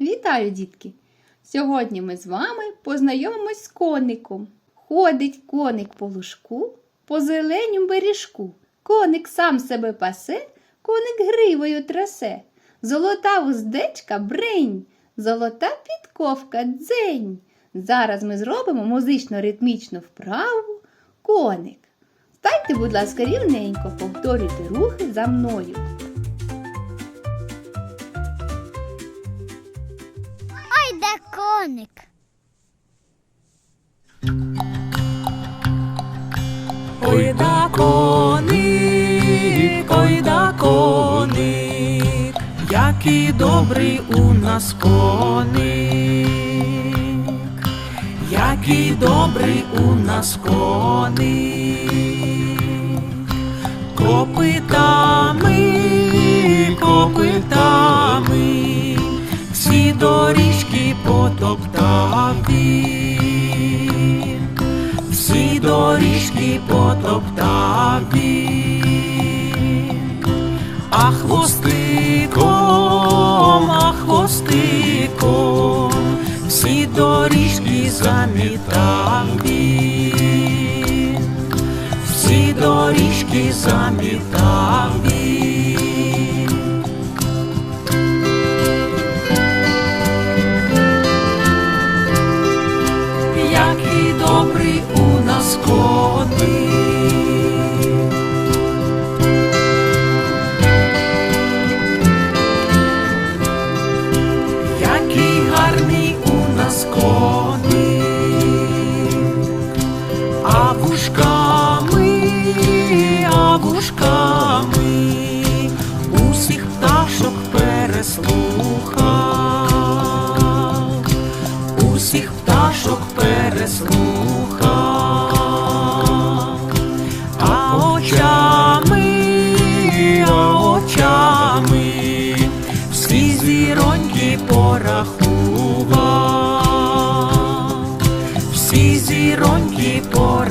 Вітаю, дітки! Сьогодні ми з вами познайомимось з коником. Ходить коник по лужку, по зеленім бережку. Коник сам себе пасе, коник гривою трасе. Золота вуздечка бринь, золота підковка дзень. Зараз ми зробимо музично-ритмічну вправу коник. Станьте, будь ласка, рівненько, повторюйте рухи за мною. Коник. Ой да коник, ой да коник, який добрий у нас коник, який добрий у нас коник, копитами, копитами, всі доріжки потоптав він всі доріжки потоптав він, а хвостиком, а хвостиком, всі доріжки замітав він, всі доріжки замітав він. Пташок переслухав, а очами, очами всі зіроньки порахував, всі зіроньки порахував.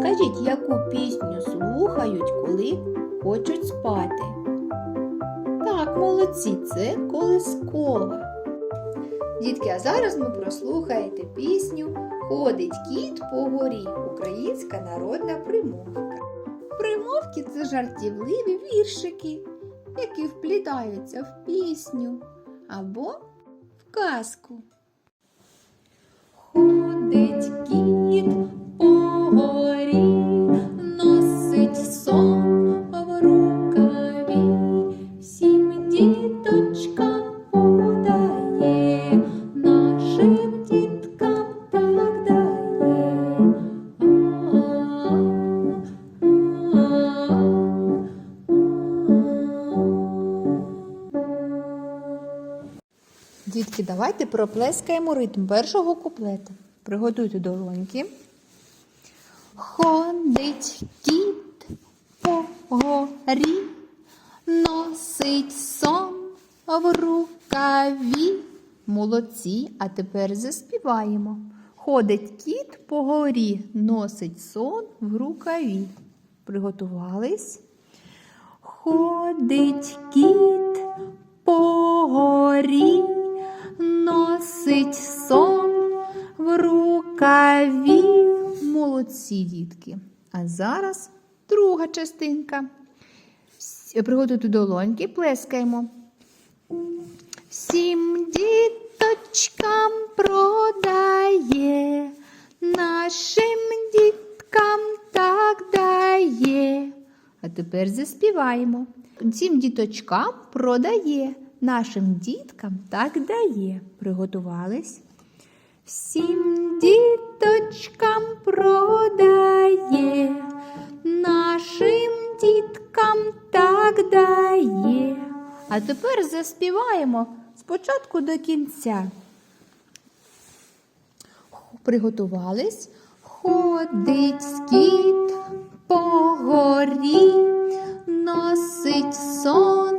Скажіть, яку пісню слухають, коли хочуть спати? Так, молодці, це колискова. Дітки, а зараз ми прослухаєте пісню Ходить кіт по горі. Українська народна примовка. Примовки це жартівливі віршики, які вплітаються в пісню або в казку. Дітки, давайте проплескаємо ритм першого куплета. Приготуйте долоньки. Ходить кіт по горі, носить сон в рукаві. Молодці, а тепер заспіваємо. Ходить кіт по горі, носить сон в рукаві. Приготувались. Ходить кіт по горі, носить сон в рукаві. Молодці, дітки. А зараз друга частинка. Приготуйте долоньки, плескаємо. Всім діточкам продає, нашим діткам так дає. А тепер заспіваємо. Всім діточкам продає, нашим діткам так дає. Приготувались? Всім діточкам продає, нашим діткам так дає. А тепер заспіваємо спочатку до кінця. Приготувались? Ходить скіт по горі, носить сон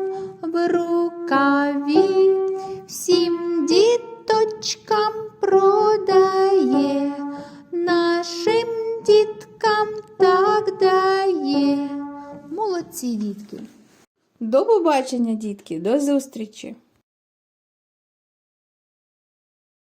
так дає. Молодці, дітки! До побачення, дітки, до зустрічі!